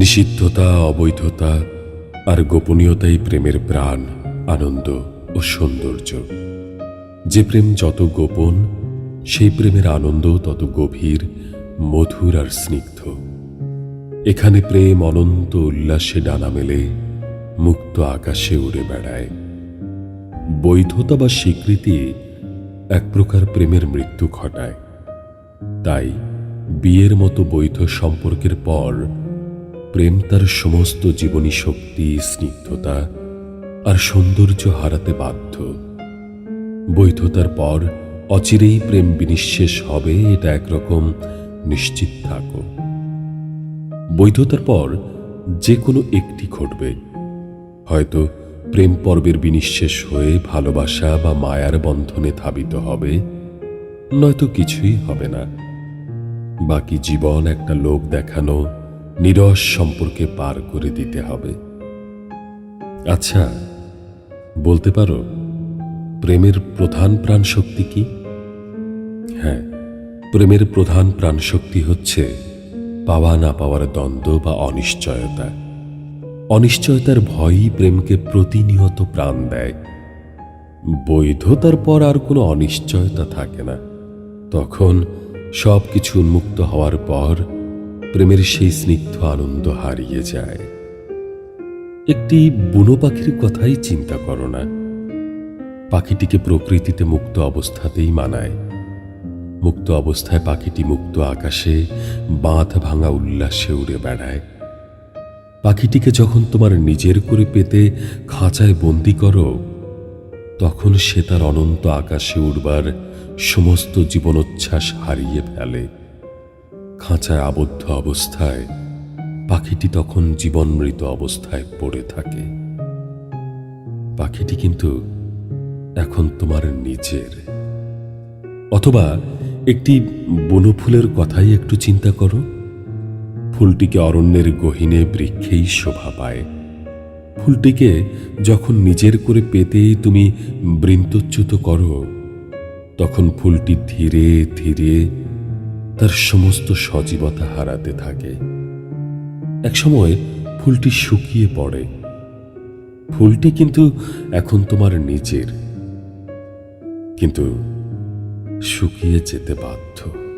নিষিদ্ধতা, অবৈধতা আর গোপনীয়তাই প্রেমের প্রাণ, আনন্দ ও সৌন্দর্য। যে প্রেম যত গোপন, সেই প্রেমের আনন্দ তত গভীর, মধুর আর স্নিগ্ধ। এখানে প্রেম অনন্ত উল্লাসে ডানা মেলে, মুক্ত আকাশে উড়ে বেড়ায়। বৈধতা বা স্বীকৃতি এক প্রকার প্রেমের মৃত্যু ঘটায়। তাই বিয়ের মতো বৈধ সম্পর্কের পর প্রেম তার সমস্ত জীবনী শক্তি, স্নিগ্ধতা আর সৌন্দর্য হারাতে বাধ্য। বৈধতার পর অচিরেই প্রেম বিনিঃশেষ হবে এটা একরকম নিশ্চিত থাকো। বৈধতার পর যে কোনো একটি ঘটবে। হয়তো প্রেম পর্বের বিনিঃশেষ হয়ে ভালোবাসা বা মায়ার বন্ধনে ধাবিত হবে। নয়তো কিছুই হবে না। বাকি জীবন একটা লোক দেখানো নিরস সম্পর্কে পার করে দিতে হবে। আচ্ছা বলতে পারো, প্রেমের প্রধান প্রাণ শক্তি কি? হ্যাঁ প্রেমের প্রধান প্রাণ শক্তি হচ্ছে পাওয়া না পাওয়ার দ্বন্দ্ব বা অনিশ্চয়তা। অনিশ্চয়তার ভয়ই প্রেমকে প্রতিনিয়ত প্রাণ দেয়। বৈধতার পর আর কোনো অনিশ্চয়তা থাকে না। তখন সব কিছু উন্মুক্ত হওয়ার পর প্রেমের সেই স্নিগ্ধ আনন্দ হারিয়ে যায়। একটি বুনো পাখির কথাই চিন্তা করো না। পাখিটিকে প্রকৃতিতে মুক্ত অবস্থাতেই মানায়। মুক্ত অবস্থায় পাখিটি মুক্ত আকাশে বাঁধ ভাঙা উল্লাসে উড়ে বেড়ায়। পাখিটিকে যখন তোমার নিজের করে পেতে খাঁচায় বন্দি করো, তখন সে তার অনন্ত আকাশে উড়বার সমস্ত জীবনোচ্ছ্বাস হারিয়ে ফেলে। খাঁচায় আবদ্ধ অবস্থায়, পাখিটি তখন জীবনমৃত অবস্থায় পড়ে থাকে। পাখিটি কিন্তু এখন তোমার নিজের। অথবা একটি বনফুলের কথাই একটু চিন্তা করো। ফুলটিকে অরণ্যের গহীনে বৃক্ষেই শোভা পায়। ফুলটিকে যখন নিজের করে পেতেই তুমি বৃন্তচ্যুত করো, তখন ফুলটি ধীরে ধীরে তার সমস্ত সজীবতা হারাতে থাকে। একসময় ফুলটি শুকিয়ে পড়ে। ফুলটি কিন্তু এখন তোমার নিজের। কিন্তু শুকিয়ে যেতে বাধ্য।